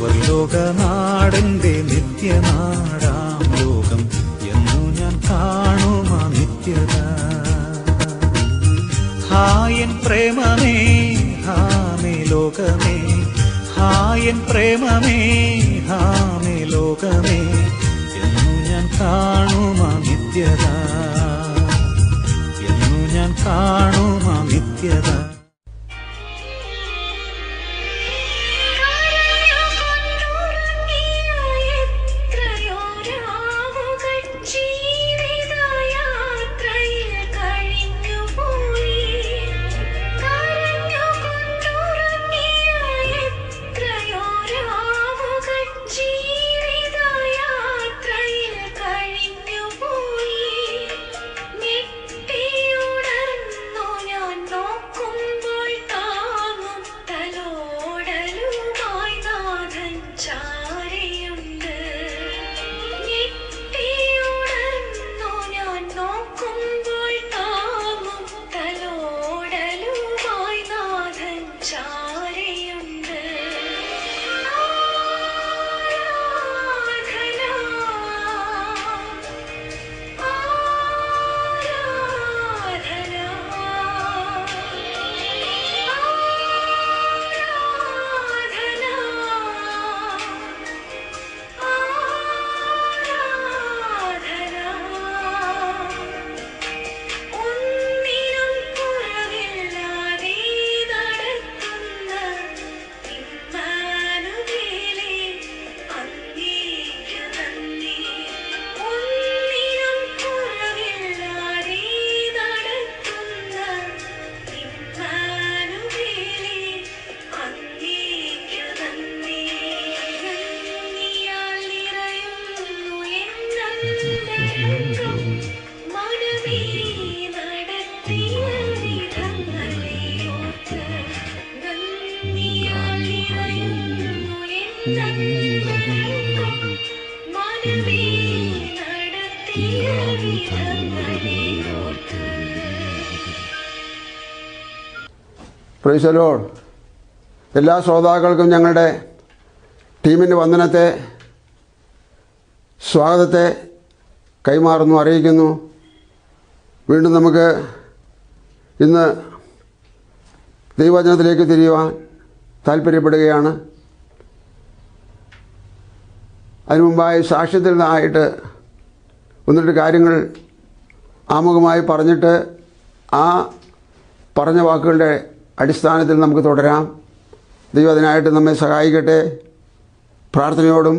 സ്വർലോകനാടന്റെ നിത്യനാടാം ലോകം എന്നു ഞാൻ കാണുമാ നിത്യത. ഹായൻ പ്രേമമേ ഹാമേ ലോകമേ ഹായൻ പ്രേമമേ ഹാമേ ലോകമേ എന്നു ഞാൻ കാണുമാ നിത്യത. എന്നു ഞാൻ കാണുമാ നിത്യത. പ്രൈസലോൾ എല്ലാ ശ്രോതാക്കൾക്കും ഞങ്ങളുടെ ടീമിന്റെ വന്ദനത്തെ സ്വാഗതത്തെ കൈമാറുന്നു അറിയിക്കുന്നു. വീണ്ടും നമുക്ക് ഇന്ന് ദൈവവചനത്തിലേക്ക് തിരിയുവാൻ താല്പര്യപ്പെടുകയാണ് അതിനു മുമ്പായി സാക്ഷ്യത്തിൽ നിന്നായിട്ട് ഒന്നിട്ട് കാര്യങ്ങൾ ആമുഖമായി പറഞ്ഞിട്ട് ആ പറഞ്ഞ വാക്കുകളുടെ അടിസ്ഥാനത്തിൽ നമുക്ക് തുടരാം. ദൈവം അതിനായിട്ട് നമ്മെ സഹായിക്കട്ടെ. പ്രാർത്ഥനയോടും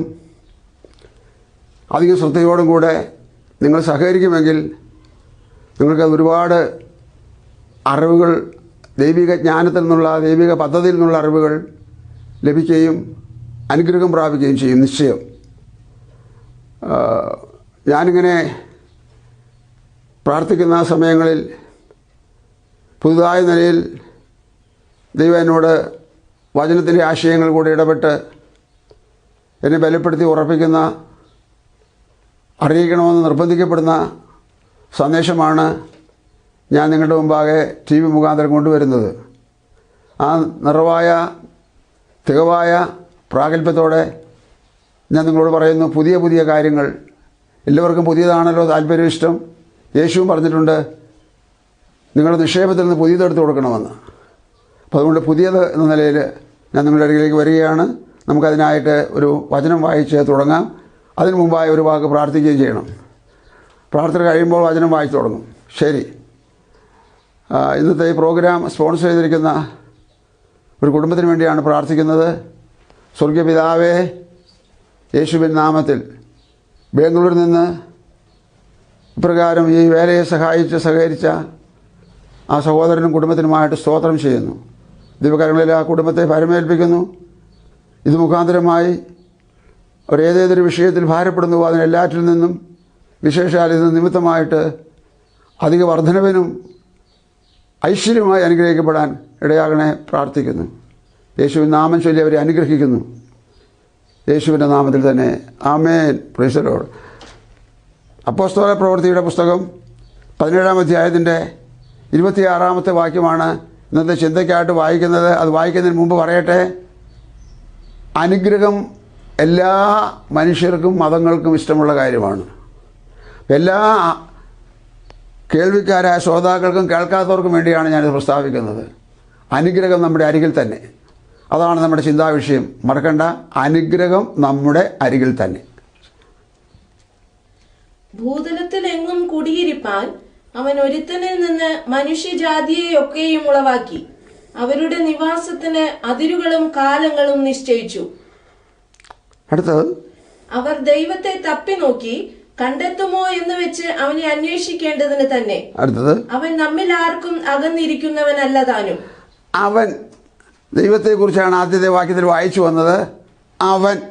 അധിക ശ്രദ്ധയോടും കൂടെ നിങ്ങൾ സഹകരിക്കുമെങ്കിൽ നിങ്ങൾക്ക് ഒരുപാട് അറിവുകൾ ദൈവിക ജ്ഞാനത്തിൽ നിന്നുള്ള ദൈവിക പദ്ധതിയിൽ നിന്നുള്ള അറിവുകൾ ലഭിക്കുകയും അനുഗ്രഹം പ്രാപിക്കുകയും ചെയ്യും നിശ്ചയം. ഞാനിങ്ങനെ പ്രാർത്ഥിക്കുന്ന സമയങ്ങളിൽ പുതുതായ നിലയിൽ ദൈവം എന്നോട് വചനത്തിന്റെ ആശയങ്ങൾ കൂടെ ഇടപെട്ട് എന്നെ ബലപ്പെടുത്തി ഉറപ്പിക്കുന്ന അറിയിക്കണമെന്ന് നിർബന്ധിക്കപ്പെടുന്ന സന്ദേശമാണ് ഞാൻ നിങ്ങളുടെ മുമ്പാകെ ടി വി മുഖാന്തരം കൊണ്ടുവരുന്നത്. ആ നിറവായ തികവായ പ്രാഗൽഭ്യത്തോടെ ഞാൻ നിങ്ങളോട് പറയുന്നു പുതിയ പുതിയ കാര്യങ്ങൾ. എല്ലാവർക്കും പുതിയതാണല്ലോ താല്പര്യം ഇഷ്ടം യേശുവും പറഞ്ഞിട്ടുണ്ട് നിങ്ങളുടെ നിക്ഷേപത്തിൽ നിന്ന് പുതിയതെടുത്ത് കൊടുക്കണമെന്ന്. അപ്പോൾ അതുകൊണ്ട് പുതിയത് എന്ന നിലയിൽ ഞാൻ നിങ്ങളുടെ ഇടയിലേക്ക് വരികയാണ്. നമുക്കതിനായിട്ട് ഒരു വചനം വായിച്ച് തുടങ്ങാം. അതിനു മുമ്പായി ഒരു വാക്ക് പ്രാർത്ഥിക്കുകയും ചെയ്യണം. പ്രാർത്ഥന കഴിയുമ്പോൾ വചനം വായിച്ചു തുടങ്ങും. ശരി. ഇന്നത്തെ ഈ പ്രോഗ്രാം സ്പോൺസർ ചെയ്തിരിക്കുന്ന ഒരു കുടുംബത്തിന് വേണ്ടിയാണ് പ്രാർത്ഥിക്കുന്നത്. സ്വർഗീയ പിതാവേ യേശുവിൻ നാമത്തിൽ ബാംഗ്ലൂരിൽ നിന്ന് ഇപ്രകാരം ഈ വേലയെ സഹായിച്ച് സഹകരിച്ച ആ സഹോദരനും കുടുംബത്തിനുമായിട്ട് സ്തോത്രം ചെയ്യുന്നു. ദൈവകരങ്ങളിൽ ആ കുടുംബത്തെ ഭാരമേൽപ്പിക്കുന്നു. ഇത് മുഖാന്തരമായി അവർ ഏതേതൊരു വിഷയത്തിൽ ഭാരപ്പെടുന്നുവോ അതിനെല്ലാറ്റിൽ നിന്നും വിശേഷാൽ ഇത് നിമിത്തമായിട്ട് അധിക വർധനവിനും ഐശ്വര്യമായി അനുഗ്രഹിക്കപ്പെടാൻ ഇടയാകണേ പ്രാർത്ഥിക്കുന്നു. യേശുവിൻ നാമം ചൊല്ലി അവരെ അനുഗ്രഹിക്കുന്നു. യേശുവിന്റെ നാമത്തിൽ തന്നെ ആമേൻ. പ്രീസലോട് അപ്പോസ്തോല പ്രവൃത്തിയുടെ പുസ്തകം പതിനേഴാം അധ്യായത്തിന്റെ ഇരുപത്തിയാറാമത്തെ വാക്യമാണ് ഇന്നത്തെ ചിന്തയ്ക്കായിട്ട് വായിക്കുന്നത് അത് വായിക്കുന്നതിന് മുമ്പ് പറയട്ടെ. അനുഗ്രഹം എല്ലാ മനുഷ്യർക്കും മതങ്ങൾക്കും ഇഷ്ടമുള്ള കാര്യമാണ്. എല്ലാ കേൾവിക്കാരായ ശ്രോതാക്കൾക്കും കേൾക്കാത്തവർക്കും വേണ്ടിയാണ് ഞാനിത് പ്രസ്താവിക്കുന്നത്. അനുഗ്രഹം നമ്മുടെ അരികിൽ തന്നെ. അതാണ് നമ്മുടെ ചിന്താവിഷയം മറക്കണ്ട. അനുഗ്രഹം നമ്മുടെ അരികിൽ തന്നെ. ഭൂതലത്തിൽ എങ്ങും കുടിയിരിപ്പാൻ അവൻ ഒരുത്തനിൽ നിന്ന് മനുഷ്യജാതിയെയൊക്കെയും ഉളവാക്കി. അവരുടെ നിവാസത്തിന് അതിരുകളും കാലങ്ങളും നിശ്ചയിച്ചു. അടുത്തത്? അവർ ദൈവത്തെ തപ്പി നോക്കി കണ്ടെത്തുമോ എന്ന് വെച്ച് അവനെ അന്വേഷിക്കേണ്ടതിന് തന്നെ. അടുത്തത്? അവൻ നമ്മിൽ ആർക്കും അകന്നിരിക്കുന്നവനല്ല താനും. അവൻ ദൈവത്തെക്കുറിച്ചാണ് ആദ്യത്തെ വാക്യത്തിൽ വായിച്ചു വന്നത്. അവൻ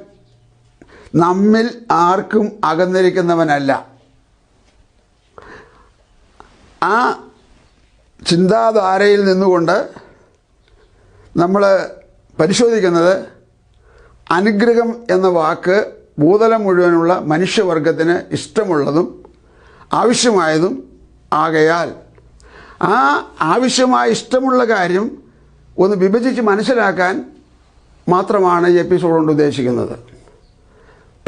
നമ്മിൽ ആർക്കും അകന്നിരിക്കുന്നവനല്ല. ആ ചിന്താധാരയിൽ നിന്നുകൊണ്ട് നമ്മൾ പരിശോധിക്കുന്നത് അനുഗ്രഹം എന്ന വാക്ക് ഭൂതലം മുഴുവനുള്ള മനുഷ്യവർഗത്തിന് ഇഷ്ടമുള്ളതും ആവശ്യമായതും ആകയാൽ ആ ആവശ്യമായ ഇഷ്ടമുള്ള കാര്യം ഒന്ന് വിഭജിച്ച് മനസ്സിലാക്കാൻ മാത്രമാണ് ഈ എപ്പിസോഡ് കൊണ്ട് ഉദ്ദേശിക്കുന്നത്.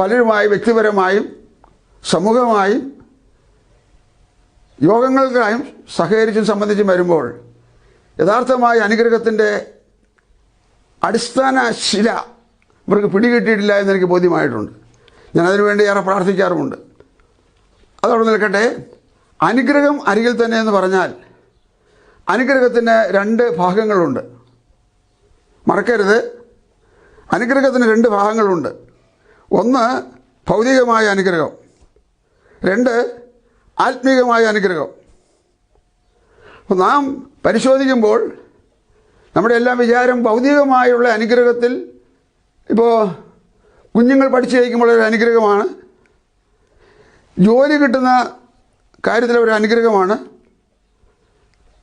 പലരുമായി വ്യക്തിപരമായും സമൂഹമായും യോഗങ്ങൾക്കായും സഹകരിച്ചും സംബന്ധിച്ചും വരുമ്പോൾ യഥാർത്ഥമായ അനുഗ്രഹത്തിന്റെ അടിസ്ഥാന ശില ഇവർക്ക് പിടികിട്ടിയിട്ടില്ല എന്ന് എനിക്ക് ബോധ്യമായിട്ടുണ്ട്. ഞാൻ അതിനുവേണ്ടി ഏറെ പ്രാർത്ഥിക്കാറുമുണ്ട്. അതവിടെ നിൽക്കട്ടെ. അനുഗ്രഹം അരികിൽ തന്നെ എന്ന് പറഞ്ഞാൽ അനുഗ്രഹത്തിന് രണ്ട് ഭാഗങ്ങളുണ്ട്. മറക്കരുത്. അനുഗ്രഹത്തിന് രണ്ട് ഭാഗങ്ങളുണ്ട്. ഒന്ന് ഭൗതികമായ അനുഗ്രഹം. രണ്ട് ആത്മീകമായ അനുഗ്രഹം. നാം പരിശോധിക്കുമ്പോൾ നമ്മുടെ എല്ലാം വിചാരം ഭൗതികമായുള്ള അനുഗ്രഹത്തിൽ ഇപ്പോൾ കുഞ്ഞുങ്ങൾ പഠിച്ചു കഴിക്കുമ്പോൾ ഒരു അനുഗ്രഹമാണ്. ജോലി കിട്ടുന്ന കാര്യത്തിൽ ഒരു അനുഗ്രഹമാണ്.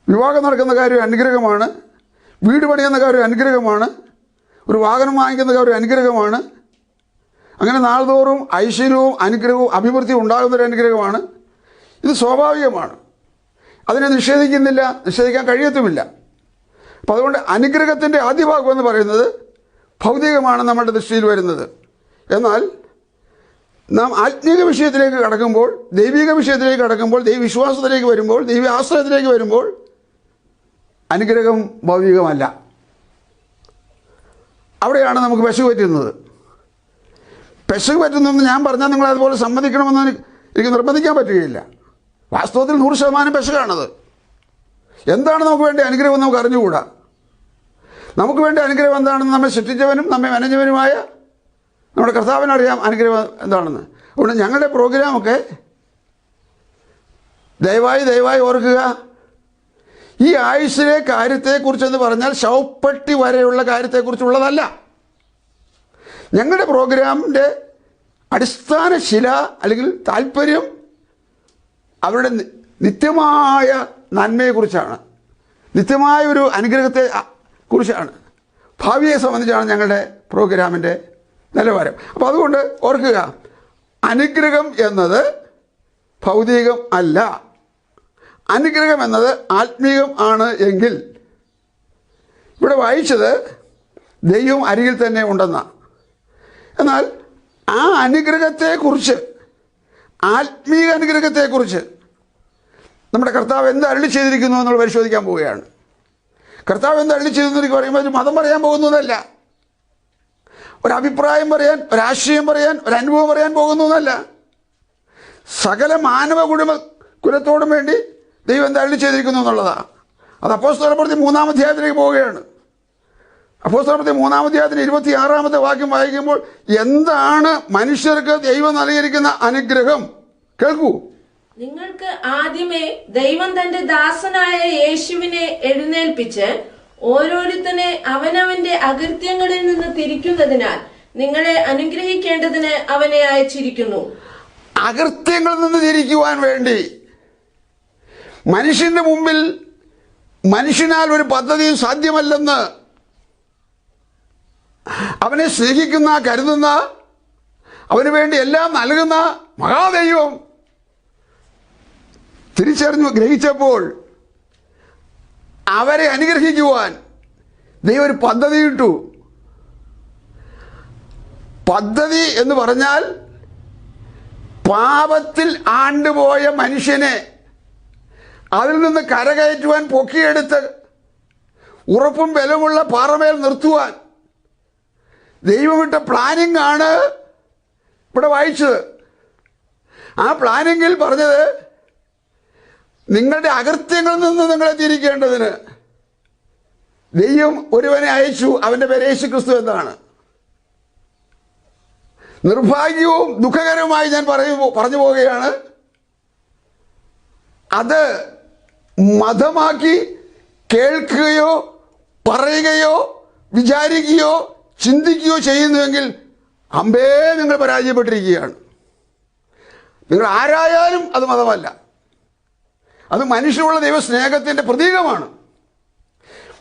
വിവാഹം നടക്കുന്ന കാര്യം അനുഗ്രഹമാണ്. വീട് പണിയുന്ന കാര്യം അനുഗ്രഹമാണ്. ഒരു വാഹനം വാങ്ങിക്കുന്ന കാര്യം അനുഗ്രഹമാണ്. അങ്ങനെ നാൾതോറും ഐശ്വര്യവും അനുഗ്രഹവും അഭിവൃദ്ധിയും ഉണ്ടാകുന്ന ഒരു അനുഗ്രഹമാണ്. ഇത് സ്വാഭാവികമാണ്. അതിനെ നിഷേധിക്കുന്നില്ല നിഷേധിക്കാൻ കഴിയത്തുമില്ല. അപ്പോൾ അതുകൊണ്ട് അനുഗ്രഹത്തിന്റെ ആദ്യ ഭാഗം എന്ന് പറയുന്നത് ഭൗതികമാണ് നമ്മുടെ ദൃഷ്ടിയിൽ വരുന്നത്. എന്നാൽ നാം ആത്മീക വിഷയത്തിലേക്ക് കടക്കുമ്പോൾ ദൈവിക വിഷയത്തിലേക്ക് കടക്കുമ്പോൾ ദൈവവിശ്വാസത്തിലേക്ക് വരുമ്പോൾ ദൈവ ആശ്രയത്തിലേക്ക് വരുമ്പോൾ അനുഗ്രഹം ഭൗതികമല്ല. അവിടെയാണ് നമുക്ക് പെശു പറ്റുന്നത്. പെശു പറ്റുന്നതെന്ന് ഞാൻ പറഞ്ഞാൽ നിങ്ങൾ അതുപോലെ സമ്മതിക്കണമെന്ന് എനിക്ക് നിർബന്ധിക്കാൻ പറ്റുകയില്ല. വാസ്തവത്തിൽ നൂറ് ശതമാനം പെശകാണത്. എന്താണ് നമുക്ക് വേണ്ടി അനുഗ്രഹം നമുക്ക് അറിഞ്ഞുകൂടാ. നമുക്ക് വേണ്ടി അനുഗ്രഹം എന്താണെന്ന് നമ്മെ സൃഷ്ടിച്ചവനും നമ്മെ മെനഞ്ഞവനുമായ നമ്മുടെ കർത്താവിനറിയാം അനുഗ്രഹം എന്താണെന്ന്. അതുകൊണ്ട് ഞങ്ങളുടെ പ്രോഗ്രാമൊക്കെ ദയവായി ദയവായി ഓർക്കുക. ഈ ആയുസ്സിലെ കാര്യത്തെക്കുറിച്ചെന്ന് പറഞ്ഞാൽ ശവപ്പെട്ടി വരെയുള്ള കാര്യത്തെക്കുറിച്ചുള്ളതല്ല. ഞങ്ങളുടെ പ്രോഗ്രാമിന്റെ അടിസ്ഥാന ശില അല്ലെങ്കിൽ താല്പര്യം അവരുടെ നിത്യമായ നന്മയെക്കുറിച്ചാണ്. നിത്യമായ ഒരു അനുഗ്രഹത്തെ കുറിച്ചാണ്. ഭാവിയെ സംബന്ധിച്ചാണ് ഞങ്ങളുടെ പ്രോഗ്രാമിന്റെ നിലവാരം. അപ്പോൾ അതുകൊണ്ട് ഓർക്കുക അനുഗ്രഹം എന്നത് ഭൗതികം അല്ല. അനുഗ്രഹം എന്നത് ആത്മീകം ആണ് എങ്കിൽ ഇവിടെ വായിച്ചത് ദൈവം അരികിൽ തന്നെ ഉണ്ടെന്നാണ്. എന്നാൽ ആ അനുഗ്രഹത്തെക്കുറിച്ച് ആത്മീക അനുഗ്രഹത്തെക്കുറിച്ച് നമ്മുടെ കർത്താവ് എന്ത് അരളി ചെയ്തിരിക്കുന്നു എന്നുള്ള പരിശോധിക്കാൻ പോവുകയാണ്. കർത്താവ് എന്ത് അരളി ചെയ്തു എന്ന് പറയുമ്പോൾ ഒരു മതം പറയാൻ പോകുന്നതല്ല ഒരു അഭിപ്രായം പറയാൻ ഒരു ആശയം പറയാൻ ഒരു അനുഭവം പറയാൻ പോകുന്നതല്ല സകല മാനവ കുടുംബ കുലത്തോടും വേണ്ടി ദൈവം എന്ത് അരളി ചെയ്തിരിക്കുന്നു എന്നുള്ളതാണ് അത് അപ്പോസ്തോലപ്പെടുത്തി മൂന്നാം അധ്യായത്തിലേക്ക് പോവുകയാണ്. അപ്പോസ്തലപ്പെടുത്തി മൂന്നാമത്തെ അധ്യായത്തിന് ഇരുപത്തി ആറാമത്തെ വാക്യം വായിക്കുമ്പോൾ എന്താണ് മനുഷ്യർക്ക് ദൈവം നൽകിയിരിക്കുന്ന അനുഗ്രഹം? കേൾക്കൂ. നിങ്ങൾക്ക് ആദ്യമേ ദൈവം തന്റെ ദാസനായ യേശുവിനെ എഴുന്നേൽപ്പിച്ച് ഓരോരുത്തനെ അവനവന്റെ അകൃത്യങ്ങളിൽ നിന്ന് തിരിക്കുന്നതിനാൽ നിങ്ങളെ അനുഗ്രഹിക്കേണ്ടതിന് അവനെ അയച്ചിരിക്കുന്നു. അകൃത്യങ്ങളിൽ നിന്ന് തിരിക്കുവാൻ വേണ്ടി. മനുഷ്യന്റെ മുമ്പിൽ മനുഷ്യനാൽ ഒരു പദ്ധതിയും സാധ്യമല്ലെന്ന് അവനെ സ്നേഹിക്കുന്ന കരുതുന്ന അവന് വേണ്ടി എല്ലാം നൽകുന്ന മഹാദൈവം തിരിച്ചറിഞ്ഞു ഗ്രഹിച്ചപ്പോൾ അവരെ അനുഗ്രഹിക്കുവാൻ ദൈവം ഒരു പദ്ധതി ഇട്ടു പദ്ധതി എന്ന് പറഞ്ഞാൽ പാപത്തിൽ ആണ്ടുപോയ മനുഷ്യനെ അതിൽ നിന്ന് കരകയറ്റുവാൻ പൊക്കിയെടുത്ത് ഉറപ്പും ബലമുള്ള പാറമേൽ നിർത്തുവാൻ. ദൈവമിട്ട പ്ലാനിംഗ് ആണ് ഇവിടെ വായിച്ചത്. ആ പ്ലാനിങ്ങിൽ പറഞ്ഞത് നിങ്ങളുടെ അകൃത്യങ്ങളിൽ നിന്ന് നിങ്ങളെ തിരിക്കേണ്ടതിന് ദൈവം ഒരുവനെ അയച്ചു അവന്റെ പേര് യേശു ക്രിസ്തു എന്നാണ്. നിർഭാഗ്യവും ദുഃഖകരവുമായി ഞാൻ പറയു പറഞ്ഞു പോവുകയാണ്. അത് മതമാക്കി കേൾക്കുകയോ പറയുകയോ വിചാരിക്കുകയോ ചിന്തിക്കുകയോ ചെയ്യുന്നുവെങ്കിൽ അമ്പേ നിങ്ങൾ പരാജയപ്പെട്ടിരിക്കുകയാണ്. നിങ്ങൾ ആരായാലും അത് മതമല്ല. അത് മനുഷ്യനുള്ള ദൈവസ്നേഹത്തിന്റെ പ്രതീകമാണ്.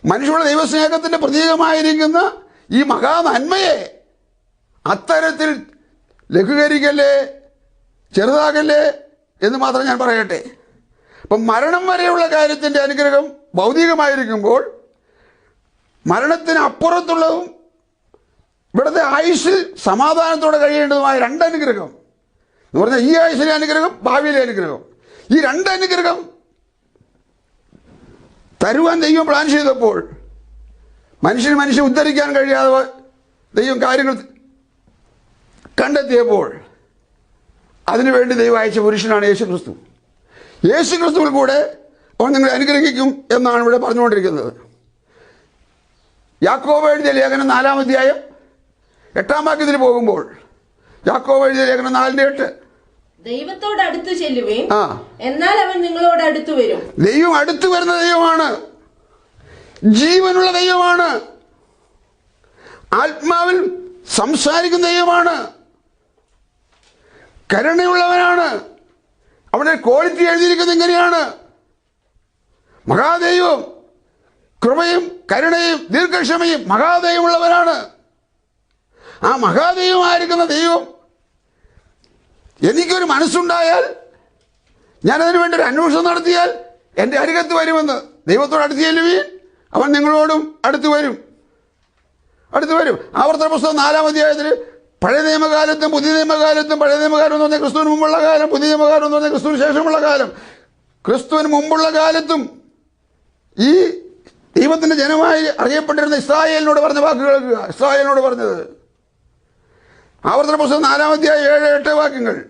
മനുഷ്യനുള്ള ദൈവസ്നേഹത്തിന്റെ പ്രതീകമായിരിക്കുന്ന ഈ മഹാനന്മയെ അത്തരത്തിൽ ലഘൂകരിക്കല്ലേ ചെറുതാകല്ലേ എന്ന് മാത്രം ഞാൻ പറയട്ടെ. അപ്പം മരണം വരെയുള്ള കാര്യത്തിന്റെ അനുഗ്രഹം ഭൗതികമായിരിക്കുമ്പോൾ മരണത്തിന് അപ്പുറത്തുള്ളതും ഇവിടുത്തെ ആയുഷിൽ സമാധാനത്തോടെ കഴിയേണ്ടതുമായ രണ്ട് അനുഗ്രഹം എന്ന് പറഞ്ഞാൽ ഈ ആയുഷിലെ അനുഗ്രഹം ഭാവിയിലെ അനുഗ്രഹം. ഈ രണ്ട് അനുഗ്രഹം തരുവാൻ ദൈവം പ്ലാൻ ചെയ്തപ്പോൾ മനുഷ്യന് മനുഷ്യൻ ഉദ്ധരിക്കാൻ കഴിയാതെ ദൈവം കാര്യങ്ങൾ കണ്ടെത്തിയപ്പോൾ അതിനുവേണ്ടി ദൈവം അയച്ച പുരുഷനാണ് യേശു ക്രിസ്തു യേശു ക്രിസ്തുവിൽ കൂടെ അവൻ നിങ്ങളെ അനുഗ്രഹിക്കും എന്നാണ് ഇവിടെ പറഞ്ഞുകൊണ്ടിരിക്കുന്നത്. യാക്കോബ് എഴുതിയ ലേഖനം നാലാം അധ്യായം എട്ടാം വാക്യത്തിൽ പോകുമ്പോൾ യാക്കോബ് എഴുതിയ ലേഖനം നാലിന്റെ എട്ട്. ദൈവത്തോട് അടുത്തു ചെല്ലുവേൻ. എന്നാൽ അവൻ നിങ്ങളോട് അടുത്തു വരും. ദൈവം അടുത്ത് വരുന്ന ദൈവമാണ്. ജീവനുള്ള ദൈവമാണ്. ആത്മാവിൽ സംസാരിക്കുന്ന ദൈവമാണ്. കരുണയുള്ളവനാണ്. അവിടെ ക്വാളിറ്റി എഴുതിയിരിക്കുന്നത് ഇങ്ങനെയാണ്. മഹാദൈവം കൃപയും കരുണയും ദീർഘക്ഷമയും മഹാദൈവമുള്ളവനാണ് ആ മഹാദൈവമായിരിക്കുന്ന ദൈവം എനിക്കൊരു മനസ്സുണ്ടായാൽ ഞാനതിനു വേണ്ടി ഒരു അന്വേഷണം നടത്തിയാൽ എന്റെ അരികത്ത് വരുമെന്ന് ദൈവത്തോട് അടുത്ത് ചെല്ലുവീൻ. അവൻ നിങ്ങളോടും അടുത്ത് വരും. അടുത്ത് വരും. ആവർത്തന പുസ്തകം നാലാം അധ്യായത്തിൽ പഴയ നിയമകാലത്തും പുതിയ നിയമകാലത്തും പഴയ നിയമകാലം എന്ന് പറഞ്ഞാൽ ക്രിസ്തുവിന് മുമ്പുള്ള കാലം പുതിയ നിയമകാലം എന്ന് പറഞ്ഞാൽ ക്രിസ്തുവിന് ശേഷമുള്ള കാലം. ക്രിസ്തുവിന് മുമ്പുള്ള കാലത്തും ഈ ദൈവത്തിന്റെ ജനമായി അറിയപ്പെട്ടിരുന്ന ഇസ്രായേലിനോട് പറഞ്ഞ വാക്കുകൾ ഇസ്രായേലിനോട് പറഞ്ഞത് ആവർത്തന പുസ്തകം നാലാമധ്യായ ഏഴ് എട്ട് വാക്യങ്ങൾ.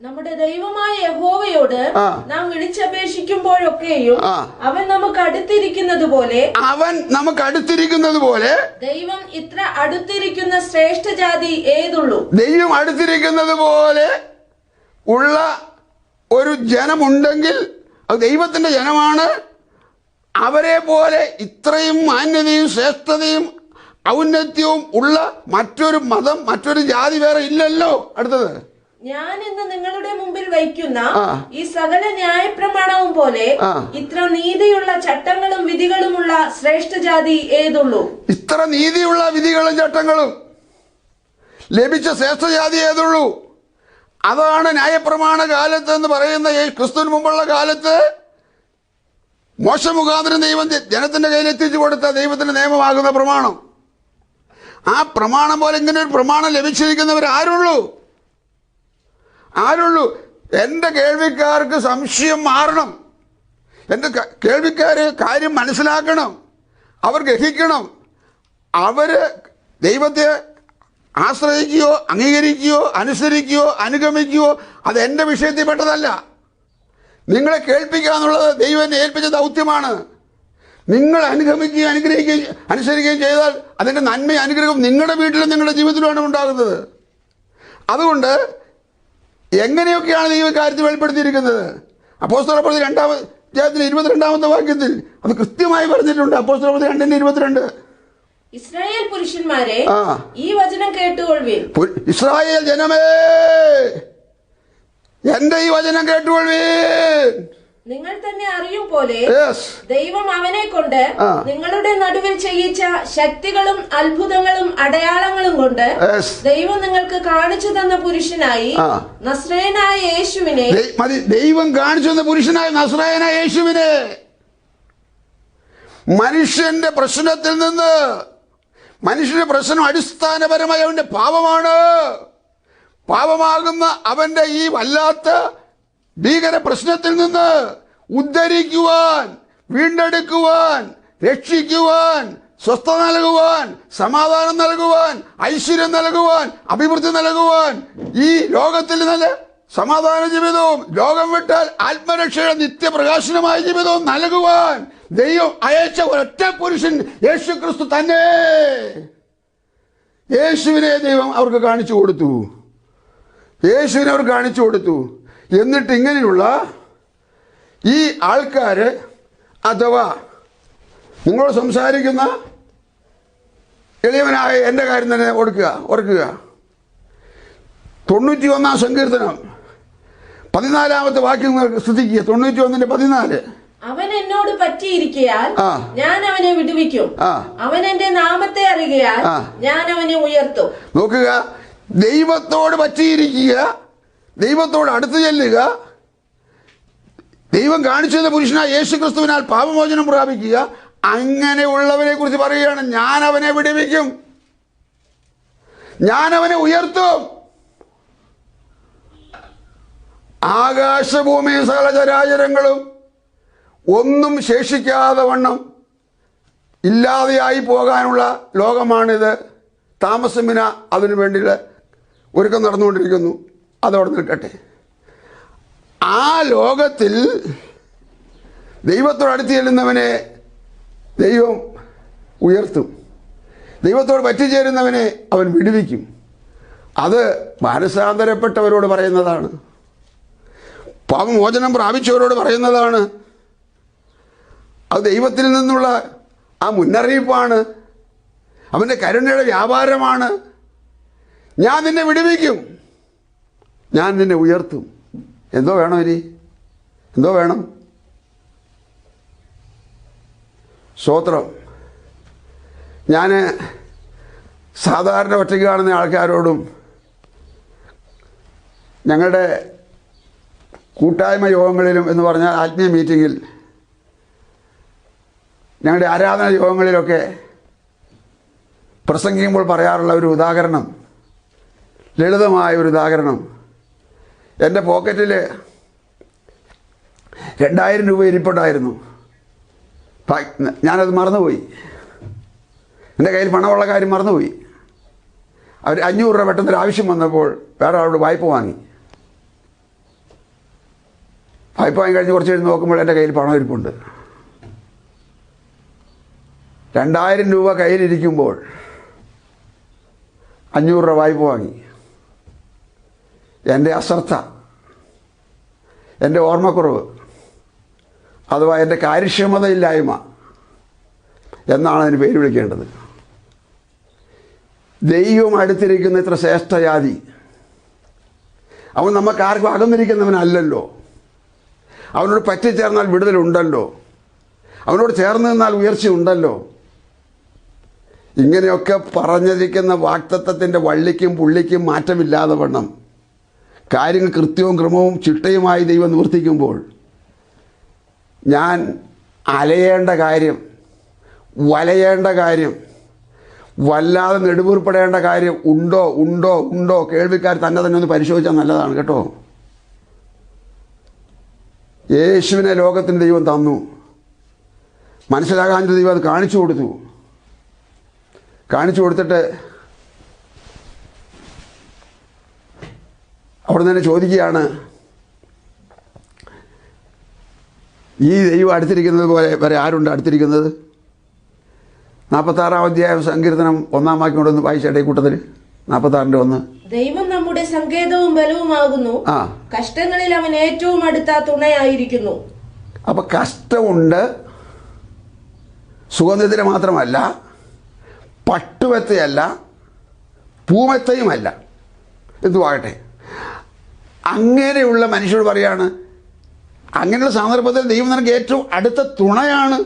നമ്മുടെ ദൈവമായ യഹോവയോട് നാം വിളിച്ചപേക്ഷിക്കുമ്പോഴൊക്കെയും. അവൻ നമുക്ക് അടുത്തിരിക്കുന്നത് പോലെ അവൻ നമുക്ക് അടുത്തിരിക്കുന്നത് പോലെ ദൈവം ഇത്ര അടുത്തിരിക്കുന്ന ശ്രേഷ്ഠ ജാതി ഏതുള്ളൂ? ദൈവം അടുത്തിരിക്കുന്നത് പോലെ ഉള്ള ഒരു ജനമുണ്ടെങ്കിൽ അത് ദൈവത്തിന്റെ ജനമാണ്. അവരെ പോലെ ഇത്രയും മാന്യതയും ശ്രേഷ്ഠതയും ഔന്നത്യവും ഉള്ള മറ്റൊരു മതം മറ്റൊരു ജാതി വേറെ ഇല്ലല്ലോ. അടുത്തത്. ഞാൻ ഇന്ന് നിങ്ങളുടെ മുമ്പിൽ വയ്ക്കുന്ന ഈ സകല ന്യായ പ്രമാണവും പോലെ ഇത്ര നീതിയുള്ള ചട്ടങ്ങളും വിധികളുമുള്ള ശ്രേഷ്ഠ ജാതി ഏതുള്ളൂ? ഇത്ര നീതിയുള്ള വിധികളും ചട്ടങ്ങളും. ലഭിച്ച ശ്രേഷ്ഠ ജാതി ഏതുള്ളൂ? അതാണ് ന്യായപ്രമാണ കാലത്ത് എന്ന് പറയുന്ന ഈ ക്രിസ്തുവിന് മുമ്പുള്ള കാലത്ത് മോശ മുഖാന്തരം ദൈവം ജനത്തിന്റെ കയ്യിൽ എത്തിച്ചു കൊടുത്ത ദൈവത്തിന്റെ നിയമമാകുന്ന പ്രമാണം. ആ പ്രമാണം പോലെ ഇങ്ങനെ ഒരു പ്രമാണം ലഭിച്ചിരിക്കുന്നവർ ആരുള്ളൂ? ആരുള്ളൂ? എന്റെ കേൾവിക്കാർക്ക് സംശയം മാറണം. എന്റെ കേൾവിക്കാർ കാര്യം മനസ്സിലാക്കണം. അവർ ഗ്രഹിക്കണം. അവർ ദൈവത്തെ ആശ്രയിക്കുകയോ അംഗീകരിക്കുകയോ അനുസരിക്കുകയോ അനുഗമിക്കുകയോ അത് എന്റെ വിഷയത്തിൽപ്പെട്ടതല്ല നിങ്ങളെ കേൾപ്പിക്കുക എന്നുള്ളത് ദൈവം ഏൽപ്പിച്ച ദൗത്യമാണ്. നിങ്ങൾ അനുഗമിക്കുകയും അനുഗ്രഹിക്കുകയും അനുസരിക്കുകയും ചെയ്താൽ അതിന്റെ നന്മ അനുഗ്രഹം നിങ്ങളുടെ വീട്ടിലും നിങ്ങളുടെ ജീവിതത്തിലുമാണ് ഉണ്ടാകുന്നത്. അതുകൊണ്ട് എങ്ങനെയൊക്കെയാണ് ദൈവം കാര്യത്തിൽ വെളിപ്പെടുത്തിയിരിക്കുന്നത്? അപ്പോസ്തലപ്രതി രണ്ടാമത് അദ്ദേഹത്തിന് ഇരുപത്തിരണ്ടാമത്തെ വാക്യത്തിൽ അത് കൃത്യമായി പറഞ്ഞിട്ടുണ്ട്. അപ്പോസ്തലപ്രതി രണ്ടിന്റെ ഇരുപത്തിരണ്ട്. ഇസ്രായേൽ പുരുഷന്മാരെ ഈ വചനം കേട്ടുകൊള്ളുവിൻ. ഇസ്രായേൽ ജനമേ എന്റെ ഈ വചനം കേട്ടുകൊള്ളുവീൻ. നിങ്ങൾ തന്നെ അറിയും പോലെ ദൈവം അവനെ കൊണ്ട് നിങ്ങളുടെ നടുവിൽ ചെയ്യിച്ച ശക്തികളും അത്ഭുതങ്ങളും അടയാളങ്ങളും കൊണ്ട് ദൈവം നിങ്ങൾക്ക് കാണിച്ചു തന്ന പുരുഷനായി. നസ്രയനായ യേശുവിനെ മതി ദൈവം കാണിച്ചു തന്ന പുരുഷനായ നസ്രായനായ യേശുവിനെ. മനുഷ്യന്റെ പ്രശ്നത്തിൽ നിന്ന് മനുഷ്യന്റെ പ്രശ്നം അടിസ്ഥാനപരമായി അവന്റെ പാപമാണ്. പാപമാകുന്ന അവന്റെ ഈ വല്ലാത്ത ഭീകര പ്രശ്നത്തിൽ നിന്ന് ഉദ്ധരിക്കുവാൻ വീണ്ടെടുക്കുവാൻ രക്ഷിക്കുവാൻ സ്വസ്ഥത നൽകുവാൻ സമാധാനം നൽകുവാൻ ഐശ്വര്യം നൽകുവാൻ അഭിവൃദ്ധി നൽകുവാൻ ഈ ലോകത്തിൽ നല്ല സമാധാന ജീവിതവും ലോകം വിട്ടാൽ ആത്മരക്ഷയുടെ നിത്യപ്രകാശനമായ ജീവിതവും നൽകുവാൻ ദൈവം അയച്ച ഒരൊറ്റ പുരുഷൻ യേശു ക്രിസ്തു തന്നെ. യേശുവിനെ ദൈവം അവർക്ക് കാണിച്ചു കൊടുത്തു. യേശുവിനെ അവർ കാണിച്ചു കൊടുത്തു. എന്നിട്ട് ഇങ്ങനെയുള്ള ഈ ആൾക്കാർ അഥവാ നിങ്ങളോട് സംസാരിക്കുന്ന എളിയവനായ എന്റെ കാര്യം തന്നെ ഓർക്കുക ഓർക്കുക. തൊണ്ണൂറ്റി ഒന്നാം സങ്കീർത്തനം. പതിനാലാമത്തെ വാക്യം നിങ്ങൾ ശ്രദ്ധിക്കുക. തൊണ്ണൂറ്റി ഒന്നിന്റെ പതിനാല്. അവൻ എന്നോട് പറ്റിയിരിക്കയാൽ ഞാൻ അവനെ വിടുവിക്കും. അവൻ എന്റെ നാമത്തെ അറിയയാൽ ഞാൻ അവനെ ഉയർത്തും. നോക്കുക ദൈവത്തോട് പറ്റിയിരിക്കുക ദൈവത്തോട് അടുത്ത് ചെല്ലുക ദൈവം കാണിച്ചു തന്ന പുരുഷനായ യേശു ക്രിസ്തുവിനാൽ പാപമോചനം പ്രാപിക്കുക. അങ്ങനെയുള്ളവനെ കുറിച്ച് പറയുകയാണ്. ഞാൻ അവനെ വിടുവിക്കും. ഞാൻ അവനെ ഉയർത്തും. ആകാശഭൂമി സകല ചരാചരങ്ങളും ഒന്നും ശേഷിക്കാതെ വണ്ണം ഇല്ലാതെയായി പോകാനുള്ള ലോകമാണിത്. താമസമിന അതിനു വേണ്ടിയുള്ള ഒരുക്കം നടന്നുകൊണ്ടിരിക്കുന്നു. അതവിടെ നിൽക്കട്ടെ. ആ ലോകത്തിൽ ദൈവത്തോട് അടുത്ത് ചെല്ലുന്നവനെ ദൈവം ഉയർത്തും. ദൈവത്തോട് പറ്റിച്ചേരുന്നവനെ അവൻ വിടുവിക്കും. അത് മാനസാന്തരപ്പെട്ടവരോട് പറയുന്നതാണ്. പാപമോചനം പ്രാപിച്ചവരോട് പറയുന്നതാണ്. അത് ദൈവത്തിൽ നിന്നുള്ള ആ മുന്നറിയിപ്പാണ്. അവന്റെ കരുണയുടെ വ്യാപാരമാണ്. ഞാൻ നിന്നെ വിടുവിക്കും. ഞാൻ നിന്നെ ഉയർത്തും. എന്തോ വേണം ഇനി? എന്തോ വേണം? സ്തോത്രം ഞാൻ സാധാരണ ഒറ്റയ്ക്ക് കാണുന്ന ആൾക്കാരോടും ഞങ്ങളുടെ കൂട്ടായ്മ യോഗങ്ങളിലും എന്ന് പറഞ്ഞാൽ ആത്മീയ മീറ്റിങ്ങിൽ ഞങ്ങളുടെ ആരാധന യോഗങ്ങളിലൊക്കെ പ്രസംഗിക്കുമ്പോൾ പറയാറുള്ള ഒരു ഉദാഹരണം ലളിതമായ ഒരു ഉദാഹരണം എന്റെ പോക്കറ്റിൽ രണ്ടായിരം രൂപ ഇരിപ്പുണ്ടായിരുന്നു. ഞാനത് മറന്നുപോയി. എന്റെ കയ്യിൽ പണമുള്ള കാര്യം മറന്നുപോയി. അവർ അഞ്ഞൂറ് രൂപ പെട്ടെന്നൊരു ആവശ്യം വന്നപ്പോൾ വേറെ ആളോട് വായ്പ വാങ്ങി. വായ്പ വാങ്ങി കഴിഞ്ഞ് കുറച്ച് കഴിഞ്ഞ് നോക്കുമ്പോൾ എന്റെ കയ്യിൽ പണം ഇരിപ്പുണ്ട്. രണ്ടായിരം രൂപ കയ്യിലിരിക്കുമ്പോൾ അഞ്ഞൂറ് രൂപ വായ്പ വാങ്ങി. എന്റെ അശ്രദ്ധ എന്റെ ഓർമ്മക്കുറവ് അഥവാ എന്റെ കാര്യക്ഷമതയില്ലായ്മ എന്നാണ് അതിന് പേര് വിളിക്കേണ്ടത്. ദൈവം അടുത്തിരിക്കുന്ന ഇത്ര ശ്രേഷ്ഠജാതി അവൻ നമുക്ക് ആർക്കും അകന്നിരിക്കുന്നവനല്ലല്ലോ. അവനോട് പറ്റിച്ചേർന്നാൽ വിടുതലുണ്ടല്ലോ. അവനോട് ചേർന്ന് നിന്നാൽ ഉയർച്ചയുണ്ടല്ലോ. ഇങ്ങനെയൊക്കെ പറഞ്ഞിരിക്കുന്ന വാക്തത്വത്തിന്റെ വള്ളിക്കും പുള്ളിക്കും മാറ്റമില്ലാതെ വണ്ണം. കാര്യങ്ങൾ കൃത്യവും ക്രമവും ചിട്ടയുമായി ദൈവം നിവർത്തിക്കുമ്പോൾ ഞാൻ അലയേണ്ട കാര്യം വലയേണ്ട കാര്യം വല്ലാതെ നെടുവീർപ്പെടേണ്ട കാര്യം ഉണ്ടോ ഉണ്ടോ ഉണ്ടോ കേൾവിക്കാർ തന്നെ തന്നെ ഒന്ന് പരിശോധിച്ചാൽ നല്ലതാണ് കേട്ടോ. യേശുവിനെ ലോകത്തിന് ദൈവം തന്നു. മനസ്സിലാകാൻ ദൈവം അത് കാണിച്ചു കൊടുത്തു. കാണിച്ചു കൊടുത്തിട്ട് അവിടെ തന്നെ ചോദിക്കുകയാണ്. ഈ ദൈവം അടുത്തിരിക്കുന്നത് പോലെ വരെ ആരുണ്ട് അടുത്തിരിക്കുന്നത്? നാൽപ്പത്താറാം അധ്യായം സങ്കീർത്തനം ഒന്നാം വാക്യം കൂടെ ഒന്ന് വായിച്ചേട്ടെ കൂട്ടത്തിൽ നാൽപ്പത്താറിന്റെ ഒന്ന്. ദൈവം നമ്മുടെ സങ്കേതവും ബലവുമാകുന്നു ആ. കഷ്ടങ്ങളിൽ അവൻ ഏറ്റവും അടുത്ത തുണയായിരിക്കുന്നു. അപ്പം കഷ്ടമുണ്ട് സുഗന്ധത്തിന് മാത്രമല്ല പട്ടുവത്തയല്ല പൂമത്തയുമല്ല എന്തുവാകട്ടെ? അങ്ങനെയുള്ള മനുഷ്യരോട് പറയാണ് അങ്ങനെയുള്ള സന്ദർഭത്തിൽ ദൈവം നിനക്ക് ഏറ്റവും അടുത്ത തുണയാണ്.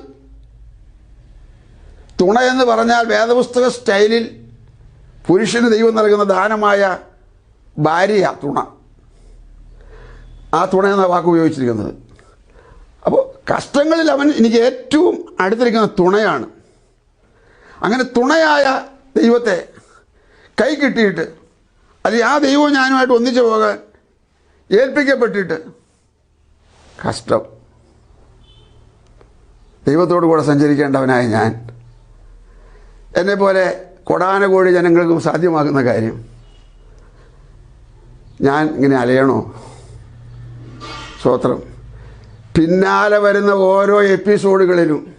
തുണ എന്ന് പറഞ്ഞാൽ വേദപുസ്തക സ്റ്റൈലിൽ പുരുഷന് ദൈവം നൽകുന്ന ദാനമായ ഭാര്യ തുണ. ആ തുണ എന്ന വാക്ക് ഉപയോഗിച്ചിരിക്കുന്നത്. അപ്പോൾ കഷ്ടങ്ങളിൽ അവൻ എനിക്ക് ഏറ്റവും അടുത്തിരിക്കുന്ന തുണയാണ്. അങ്ങനെ തുണയായ ദൈവത്തെ കൈ കിട്ടിയിട്ട് അല്ലെങ്കിൽ ആ ദൈവവും ഞാനുമായിട്ട് ഒന്നിച്ചു പോകാൻ ഏൽപ്പിക്കപ്പെട്ടിട്ട്. കഷ്ടം. ദൈവത്തോടു കൂടെ സഞ്ചരിക്കേണ്ടവനായ ഞാൻ. എന്നെപ്പോലെ കൊടാനകോടി ജനങ്ങൾക്കും സാധ്യമാകുന്ന കാര്യം. ഞാൻ ഇങ്ങനെ അലയണോ? സ്തോത്രം. പിന്നാലെ വരുന്ന ഓരോ എപ്പിസോഡുകളിലും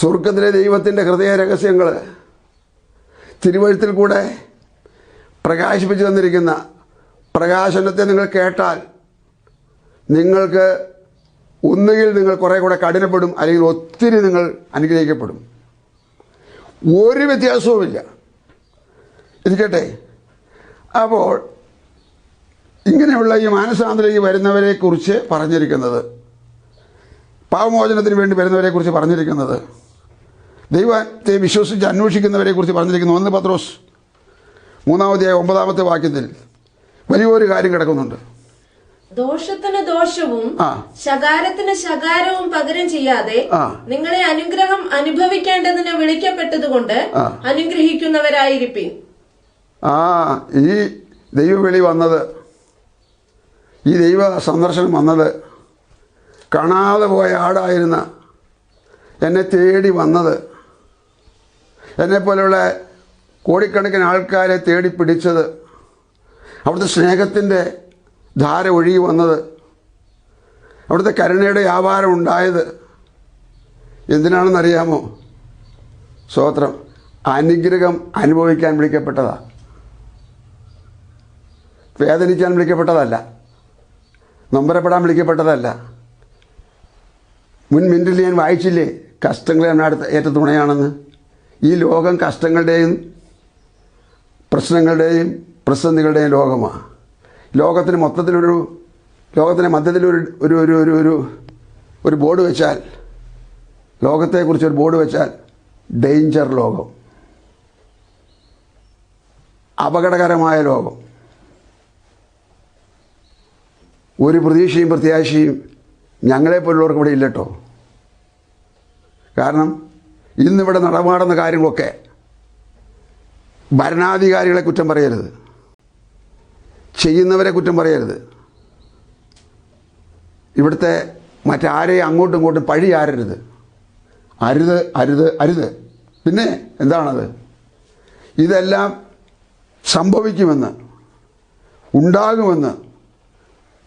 സ്വർഗത്തിലെ ദൈവത്തിന്റെ ഹൃദയ രഹസ്യങ്ങൾ തിരുവഴുത്തിൽ കൂടെ പ്രകാശിപ്പിച്ചു തന്നിരിക്കുന്ന പ്രകാശനത്തെ നിങ്ങൾ കേട്ടാൽ നിങ്ങൾക്ക് ഒന്നുകിൽ നിങ്ങൾ കുറേ കൂടെ കഠിനപ്പെടും അല്ലെങ്കിൽ ഒത്തിരി നിങ്ങൾ അനുഗ്രഹിക്കപ്പെടും. ഒരു വ്യത്യാസവുമില്ല. ഇരിക്കട്ടെ. അപ്പോൾ ഇങ്ങനെയുള്ള ഈ മാനസാന്തരയ്ക്ക് വരുന്നവരെ കുറിച്ച് പറഞ്ഞിരിക്കുന്നത് പാവമോചനത്തിന് വേണ്ടി വരുന്നവരെ കുറിച്ച് പറഞ്ഞിരിക്കുന്നത് ദൈവത്തെ വിശ്വസിച്ച് അന്വേഷിക്കുന്നവരെ കുറിച്ച് പറഞ്ഞിരിക്കുന്നു. ഒന്ന് പത്രോസ് മൂന്നാമത്തെ ഒമ്പതാമത്തെ വാക്യത്തിൽ. വലിയൊരു കാര്യം കിടക്കുന്നുണ്ട് ദോഷത്തിന് ദോഷവും. ശകാരത്തിന് ശകാരവും പകരം ചെയ്യാതെ നിങ്ങളെ അനുഗ്രഹം അനുഭവിക്കേണ്ടതിന് വിളിക്കപ്പെട്ടതുകൊണ്ട്. അനുഗ്രഹിക്കുന്നവരായിരിക്കും ആ ഈ ദൈവവിളി വന്നത് ഈ ദൈവ സന്ദർശനം വന്നത് കാണാതെ പോയ ആടായിരുന്ന എന്നെ തേടി വന്നത് എന്നെപ്പോലെയുള്ള കോടിക്കണക്കിന് ആൾക്കാരെ തേടി പിടിച്ചത് അവിടുത്തെ സ്നേഹത്തിന്റെ ധാര ഒഴുകി വന്നത് അവിടുത്തെ കരുണയുടെ വ്യാപാരം ഉണ്ടായത് എന്തിനാണെന്നറിയാമോ? സ്തോത്രം അനുഗ്രഹം അനുഭവിക്കാൻ വിളിക്കപ്പെട്ടതാ. വേദനിക്കാൻ വിളിക്കപ്പെട്ടതല്ല. നൊമ്പരപ്പെടാൻ വിളിക്കപ്പെട്ടതല്ല. മുൻ മിനിറ്റിൽ ഞാൻ വായിച്ചില്ലേ? കഷ്ടങ്ങളെ നമ്മുടെ അടുത്ത് ഏറ്റ തുണയാണെന്ന്. ഈ ലോകം കഷ്ടങ്ങളുടെയും പ്രശ്നങ്ങളുടെയും പ്രതിസന്ധികളുടെയും ലോകമാണ് ലോകത്തിന് മൊത്തത്തിലൊരു ലോകത്തിന്റെ മധ്യത്തിലൊരു ഒരു ഒരു ഒരു ഒരു ഒരു ബോർഡ് വെച്ചാൽ ലോകത്തെക്കുറിച്ച് ഒരു ബോർഡ് വെച്ചാൽ ഡേഞ്ചർ ലോകം. അപകടകരമായ ലോകം. ഒരു പ്രതീക്ഷയും പ്രത്യാശയും ഞങ്ങളെപ്പോലുള്ളവർക്ക് ഇവിടെ ഇല്ലട്ടോ. കാരണം ഇന്നിവിടെ നടമാടുന്ന കാര്യങ്ങളൊക്കെ ഭരണാധികാരികളെ കുറ്റം പറയരുത്. ചെയ്യുന്നവരെ കുറ്റം പറയരുത്. ഇവിടുത്തെ മറ്റാരെയും അങ്ങോട്ടും ഇങ്ങോട്ടും പഴി ആരരുത്. അരുത് അരുത് അരുത്. പിന്നെ എന്താണത്? ഇതെല്ലാം സംഭവിക്കുമെന്ന് ഉണ്ടാകുമെന്ന്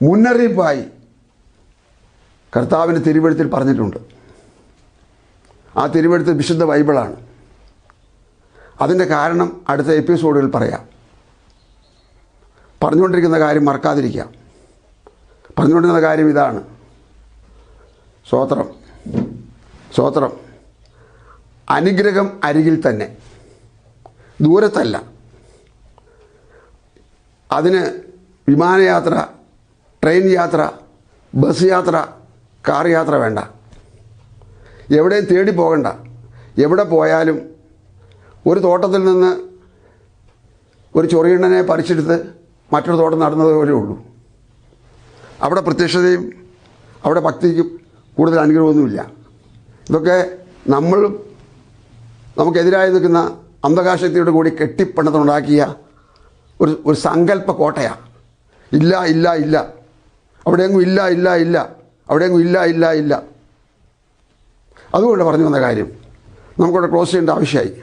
മുന്നറിയിപ്പായി കർത്താവിന്റെ തിരുവഴുത്തിൽ പറഞ്ഞിട്ടുണ്ട്. ആ തിരുവഴുത്ത് വിശുദ്ധ ബൈബിളാണ്. അതിന്റെ കാരണം അടുത്ത എപ്പിസോഡുകൾ പറയാം. പറഞ്ഞുകൊണ്ടിരിക്കുന്ന കാര്യം മറക്കാതിരിക്കാം പറഞ്ഞുകൊണ്ടിരുന്ന കാര്യം ഇതാണ്. സ്വോത്രം. സ്വോത്രം. അനുഗ്രഹം അരികിൽ തന്നെ. ദൂരത്തല്ല. അതിന് വിമാനയാത്ര ട്രെയിൻ യാത്ര ബസ് യാത്ര കാർ യാത്ര വേണ്ട. എവിടെയും തേടി പോകണ്ട. എവിടെ പോയാലും ഒരു തോട്ടത്തിൽ നിന്ന് ഒരു ചൊറിയണ്ണനെ പറിച്ചെടുത്ത് മറ്റൊരു തോട്ടം നടന്നത് പോലെ ഉള്ളൂ. അവിടെ പ്രത്യക്ഷതയും അവിടെ ഭക്തിക്കും കൂടുതൽ അനുഗ്രഹമൊന്നുമില്ല. ഇതൊക്കെ നമ്മളും നമുക്കെതിരായി നിൽക്കുന്ന അന്ധകാശക്തിയോട് കൂടി കെട്ടിപ്പണത്തുണ്ടാക്കിയ ഒരു ഒരു സങ്കല്പ കോട്ടയാണ് ഇല്ല ഇല്ല ഇല്ല. അവിടെയെങ്ങും ഇല്ല ഇല്ല ഇല്ല. അവിടെയെങ്ങും ഇല്ല ഇല്ല ഇല്ല. അതുകൊണ്ട് പറഞ്ഞു വന്ന കാര്യം. നമുക്കവിടെ ക്ലോസ് ചെയ്യേണ്ട ആവശ്യമായി.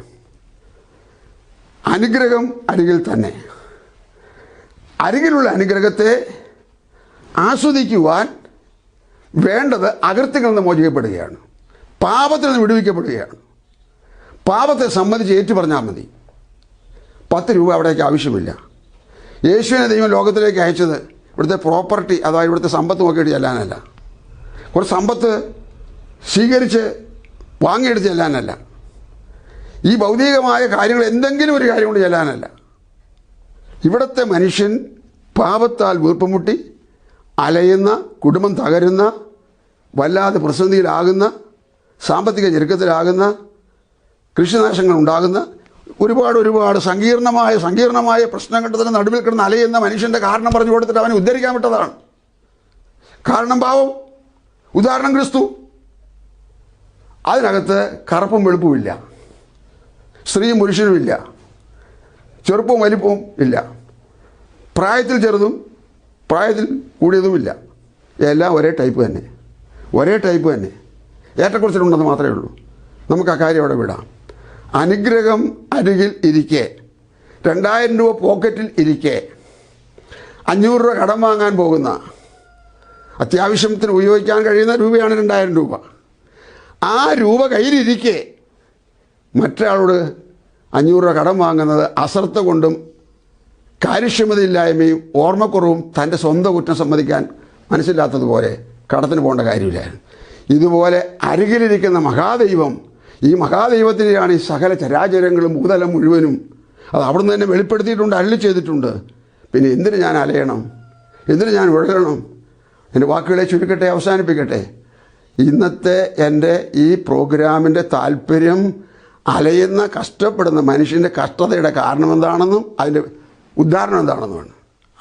അനുഗ്രഹം അരികിൽ തന്നെ. അരികിലുള്ള അനുഗ്രഹത്തെ ആസ്വദിക്കുവാൻ വേണ്ടത് അകൃത്യങ്ങളിൽ നിന്ന് മോചിക്കപ്പെടുകയാണ്. പാപത്തിൽ നിന്ന് വിടുവിക്കപ്പെടുകയാണ്. പാപത്തെ സംബന്ധിച്ച് ഏറ്റു പറഞ്ഞാൽ മതി. പത്ത് രൂപ അവിടേക്ക് ആവശ്യമില്ല. യേശുവിനെ ദൈവം ലോകത്തിലേക്ക് അയച്ചത് ഇവിടുത്തെ പ്രോപ്പർട്ടി അതായത് ഇവിടുത്തെ സമ്പത്ത് നോക്കിയിട്ട് ചെല്ലാനല്ല. കുറച്ച് സമ്പത്ത് സ്വീകരിച്ച് വാങ്ങിയെടുത്ത് ചെല്ലാനല്ല. ഈ ഭൗതികമായ കാര്യങ്ങൾ എന്തെങ്കിലും ഒരു കാര്യം കൊണ്ട് ചെല്ലാനല്ല. ഇവിടുത്തെ മനുഷ്യൻ പാപത്താൽ വീർപ്പുമുട്ടി അലയുന്ന കുടുംബം തകരുന്ന വല്ലാതെ പ്രതിസന്ധിയിലാകുന്ന സാമ്പത്തിക ഞെരുക്കത്തിലാകുന്ന കൃഷിനാശങ്ങൾ ഉണ്ടാകുന്ന ഒരുപാട് ഒരുപാട് സങ്കീർണമായ സങ്കീർണമായ പ്രശ്നഘട്ടത്തിന് നടുവിൽ കിടന്ന് അലയുന്ന മനുഷ്യന്റെ കാരണം പറഞ്ഞു കൊടുത്തിട്ട് അവനെ ഉദ്ധരിക്കാൻ വിട്ടതാണ്. കാരണം പാവം. ഉദാഹരണം ക്രിസ്തു. അതിനകത്ത് കറുപ്പും വെളുപ്പുമില്ല സ്ത്രീയും പുരുഷനുമില്ല ചെറുപ്പവും വലിപ്പവും ഇല്ല. പ്രായത്തിൽ ചെറുതും പ്രായത്തിൽ കൂടിയതുമില്ല. എല്ലാം ഒരേ ടൈപ്പ് തന്നെ. ഒരേ ടൈപ്പ് തന്നെ. ഏറ്റക്കുറച്ചിലുണ്ടെന്ന് മാത്രമേ ഉള്ളൂ. നമുക്ക് ആ കാര്യം അവിടെ വിടാം. അനുഗ്രഹം അരികിൽ ഇരിക്കെ. രണ്ടായിരം രൂപ പോക്കറ്റിൽ ഇരിക്കെ. അഞ്ഞൂറ് രൂപ കടം വാങ്ങാൻ പോകുന്ന. അത്യാവശ്യത്തിന് ഉപയോഗിക്കാൻ കഴിയുന്ന രൂപയാണ് രണ്ടായിരം രൂപ. ആ രൂപ കയ്യിലിരിക്കെ. മറ്റൊരാളോട് അഞ്ഞൂറ് രൂപ കടം വാങ്ങുന്നത് അശ്രദ്ധ കൊണ്ടും കാര്യക്ഷമതയില്ലായ്മയും ഓർമ്മക്കുറവും തന്റെ സ്വന്തം കുറ്റം സമ്മതിക്കാൻ മനസ്സില്ലാത്തതുപോലെ കടത്തിന് പോകേണ്ട കാര്യമില്ലായിരുന്നു. ഇതുപോലെ അരികിലിരിക്കുന്ന മഹാദൈവം ഈ മഹാദൈവത്തിനെയാണ് ഈ സകല ചരാചരങ്ങളും ഭൂതലം മുഴുവനും അത് അവിടുന്ന് തന്നെ വെളിപ്പെടുത്തിയിട്ടുണ്ട് അരളി ചെയ്തിട്ടുണ്ട്. പിന്നെ എന്തിനു ഞാൻ അലയണം? എന്തിനു ഞാൻ ഉഴകണം എന്റെ വാക്കുകളെ ചുരുക്കട്ടെ അവസാനിപ്പിക്കട്ടെ. ഇന്നത്തെ എന്റെ ഈ പ്രോഗ്രാമിന്റെ താല്പര്യം അലയുന്ന കഷ്ടപ്പെടുന്ന മനുഷ്യന്റെ കഷ്ടതയുടെ കാരണം എന്താണെന്നും അതിന്റെ ഉദാഹരണം എന്താണെന്നുമാണ്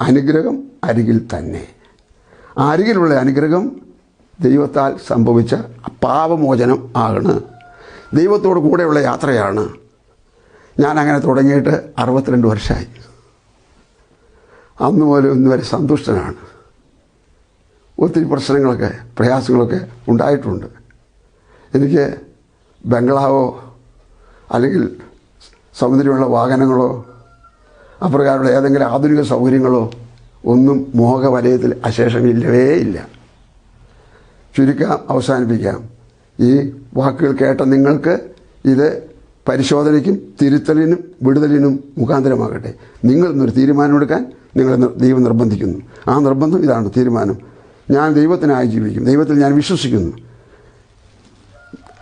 അനുഗ്രഹം അരികിൽ തന്നെ. അരികിലുള്ള അനുഗ്രഹം ദൈവത്താൽ സംഭവിച്ച പാപമോചനം ആണ്. ദൈവത്തോട് കൂടെയുള്ള യാത്രയാണ്. ഞാൻ അങ്ങനെ തുടങ്ങിയിട്ട് അറുപത്തിരണ്ട് വർഷമായി. അന്ന് മുതൽ ഇന്ന് വരെ സന്തുഷ്ടനാണ്. ഒത്തിരി പ്രശ്നങ്ങളൊക്കെ പ്രയാസങ്ങളൊക്കെ ഉണ്ടായിട്ടുണ്ട്. എനിക്ക് ബംഗ്ലാവോ അല്ലെങ്കിൽ സൗന്ദര്യമുള്ള വാഹനങ്ങളോ അപ്രകാരമുള്ള ഏതെങ്കിലും ആധുനിക സൗകര്യങ്ങളോ ഒന്നും മോഹവലയത്തിൽ അശേഷമില്ലവേ ഇല്ല. ചുരുക്കാം അവസാനിപ്പിക്കാം. ഈ വാക്കുകൾ കേട്ട നിങ്ങൾക്ക് ഇത് പരിശോധനയ്ക്കും തിരുത്തലിനും വിടുതലിനും മുഖാന്തരമാകട്ടെ. നിങ്ങൾ ഇന്നൊരു തീരുമാനമെടുക്കാൻ നിങ്ങളെ നിർ- ദൈവം നിർബന്ധിക്കുന്നു. ആ നിർബന്ധം ഇതാണ് തീരുമാനം. ഞാൻ ദൈവത്തിനായി ജീവിക്കും. ദൈവത്തിൽ ഞാൻ വിശ്വസിക്കുന്നു.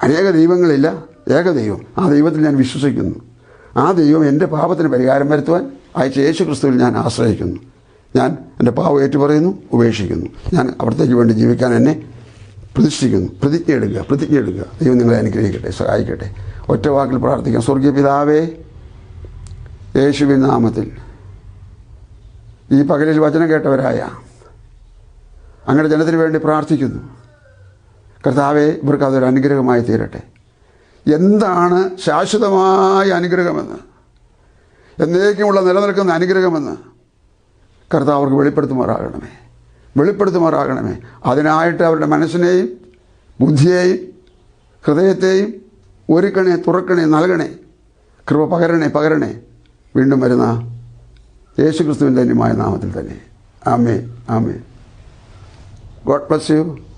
അനേക ദൈവങ്ങളില്ല. ഏക ദൈവം ആ ദൈവത്തിൽ ഞാൻ വിശ്വസിക്കുന്നു. ആ ദൈവം എന്റെ പാപത്തിന് പരിഹാരം വരുത്തുവാൻ അയച്ച യേശു ക്രിസ്തുവിൽ ഞാൻ ആശ്രയിക്കുന്നു. ഞാൻ എന്റെ പാവം ഏറ്റുപറയുന്നു ഉപേക്ഷിക്കുന്നു. ഞാൻ അവിടത്തേക്ക് വേണ്ടി ജീവിക്കാൻ എന്നെ പ്രതിഷ്ഠിക്കുന്നു. പ്രതിജ്ഞ എടുക്കുക പ്രതിജ്ഞ എടുക്കുക. ദൈവം നിങ്ങളെ അനുഗ്രഹിക്കട്ടെ സഹായിക്കട്ടെ. ഒറ്റ വാക്കിൽ പ്രാർത്ഥിക്കാം. സ്വർഗീയ പിതാവേ യേശുവിൻ നാമത്തിൽ ഈ പകലിൽ വചനം കേട്ടവരായ അങ്ങയുടെ ജനത്തിന് വേണ്ടി പ്രാർത്ഥിക്കുന്നു. കർത്താവെ ഇവർക്ക് അതൊരു അനുഗ്രഹമായി തീരട്ടെ. എന്താണ് ശാശ്വതമായ അനുഗ്രഹമെന്ന്? എന്നേക്കുമുള്ള നിലനിൽക്കുന്ന അനുഗ്രഹമെന്ന് കർത്താവ് അവർക്ക് വെളിപ്പെടുത്തുമാറാകണമേ. വെളിപ്പെടുത്തുമാറാകണമേ. അതിനായിട്ട് അവരുടെ മനസ്സിനെയും ബുദ്ധിയെയും ഹൃദയത്തെയും ഒരുക്കണേ തുറക്കണേ നൽകണേ. കൃപ പകരണേ പകരണേ. വീണ്ടും വരുന്ന യേശുക്രിസ്തുവിന്റെ ധന്യമായ നാമത്തിൽ തന്നെ. ആമേ ആമേ ഗോഡ് ബ്ലസ് യു.